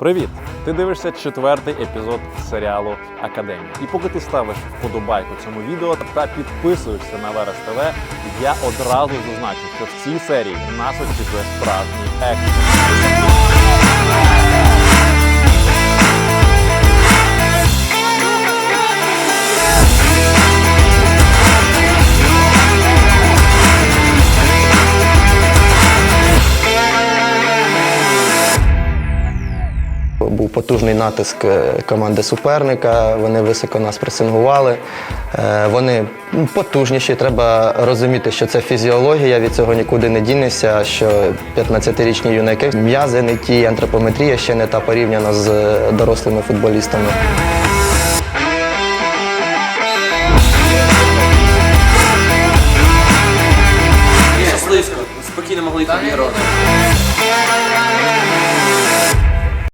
Привіт! Ти дивишся четвертий епізод серіалу Академія. І поки ти ставиш вподобайку цьому відео та підписуєшся на Верес ТВ, я одразу зазначу, що в цій серії нас очікує справжній екшен. Був потужний натиск е, команди суперника. Вони високо нас пресингували. Е, Вони потужніші. Треба розуміти, що це фізіологія. Від цього нікуди не дінешся. Що 15-річні юнаки м'язи не ті, антропометрія ще не та порівняно з е, дорослими футболістами. Все слизько. Спокійно могли їх обіграти.